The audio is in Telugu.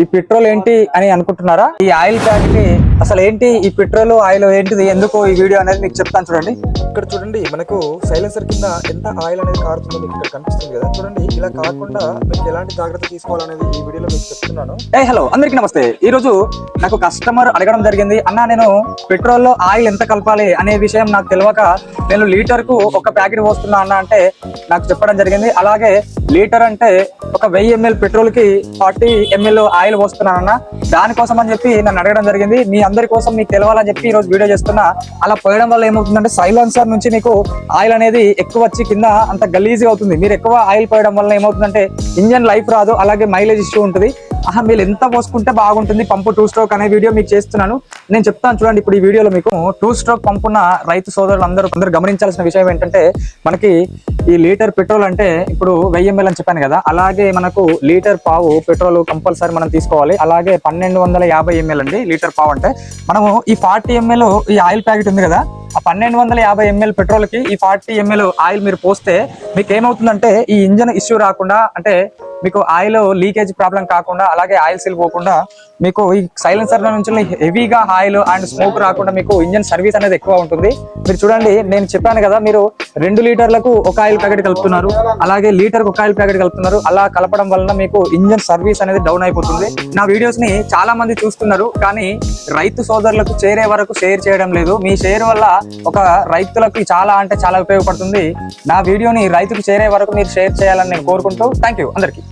ఈ పెట్రోల్ ఏంటి అని అనుకుంటున్నారా? ఈ ఆయిల్ ప్యాకెట్ అసలు ఏంటి ఈ పెట్రోల్ ఆయిల్ ఏంటిది? ఎందుకు ఈ వీడియో అనేది మీకు చెప్తాను చూడండి. ఇక్కడ చూడండి మనకు సైలెన్సర్ కింద ఎంత ఆయిల్ అనేది కారుతుందో మీకు ఇక్కడ కనిపిస్తుంది కదా. చూడండి ఇలా కాకుండా మీకు ఎలాంటి జాగ్రత్త తీసుకోవాలనేది ఈ వీడియోలో మీకు చెప్తున్నాను. ఏ హలో అందరికీ నమస్తే. ఈ రోజు నాకు కస్టమర్ అడగడం జరిగింది. అన్న నేను పెట్రోల్లో ఆయిల్ ఎంత కలపాలి అనే విషయం నాకు తెలియక నేను లీటర్కు ఒక ప్యాకెట్ పోస్తున్నా అన్న అంటే నాకు చెప్పడం జరిగింది. అలాగే లీటర్ అంటే ఒక వెయ్యి ఎంఎల్ పెట్రోల్కి ఫార్టీ ఎంఎల్ ఆయిల్ పోస్తున్నానన్న. దానికోసం అని చెప్పి నన్ను అడగడం జరిగింది. మీ అందరి కోసం మీకు తెలవాలని చెప్పి ఈ రోజు వీడియో చేస్తున్నా. అలా పోయడం వల్ల ఏమవుతుందంటే సైలెన్సర్ నుంచి మీకు ఆయిల్ అనేది ఎక్కువ వచ్చి కింద అంత గలీజీ అవుతుంది. మీరు ఎక్కువ ఆయిల్ పోయడం వల్ల ఏమవుతుందంటే ఇంజన్ లైఫ్ రాదు. అలాగే మైలేజ్ ఇష్యూ ఉంటుంది. ఆహా మీరు ఎంత పోసుకుంటే బాగుంటుంది? పంపు టూ స్ట్రోక్ అనే వీడియో మీకు చేస్తున్నాను. నేను చెప్తాను చూడండి ఇప్పుడు ఈ వీడియోలో మీకు టూ స్ట్రోక్ పంపున్న రైతు సోదరులు అందరూ అందరూ గమనించాల్సిన విషయం ఏంటంటే మనకి ఈ లీటర్ పెట్రోల్ అంటే ఇప్పుడు వెయ్యి ఎంఎల్ అని చెప్పాను కదా అలాగే మనకు లీటర్ పావు పెట్రోల్ కంపల్సరీ మనం తీసుకోవాలి. అలాగే పన్నెండు వందల యాభై ఎంఎల్ అండి లీటర్ పావు అంటే. మనము ఈ ఫార్టీ ఎంఎల్ ఈ ఆయిల్ ప్యాకెట్ ఉంది కదా ఆ పన్నెండు వందల యాభై ఎంఎల్ పెట్రోల్కి ఈ ఫార్టీ ఎంఎల్ ఆయిల్ మీరు పోస్తే మీకు ఏమవుతుందంటే ఈ ఇంజన్ ఇష్యూ రాకుండా అంటే మీకు ఆయిల్ లీకేజ్ ప్రాబ్లం కాకుండా అలాగే ఆయిల్ సీల్ పోకుండా మీకు ఈ సైలెన్సర్ నుంచి హెవీగా ఆయిల్ అండ్ స్మోక్ రాకుండా మీకు ఇంజన్ సర్వీస్ అనేది ఎక్కువ ఉంటుంది. మీరు చూడండి నేను చెప్పాను కదా మీరు రెండు లీటర్లకు ఒక ఆయిల్ ప్యాకెట్ కలుపుతున్నారు. అలాగే లీటర్ ఒక ఆయిల్ ప్యాకెట్ కలుపుతున్నారు. అలా కలపడం వలన మీకు ఇంజన్ సర్వీస్ అనేది డౌన్ అయిపోతుంది. నా వీడియోస్ని చాలా మంది చూస్తున్నారు కానీ రైతు సోదరులకు చేరే వరకు షేర్ చేయడం లేదు. మీ షేర్ వల్ల ఒక రైతులకు చాలా అంటే చాలా ఉపయోగపడుతుంది. నా వీడియోని రైతుకు చేరే వరకు మీరు షేర్ చేయాలని నేను కోరుకుంటూ థ్యాంక్ యూ అందరికీ.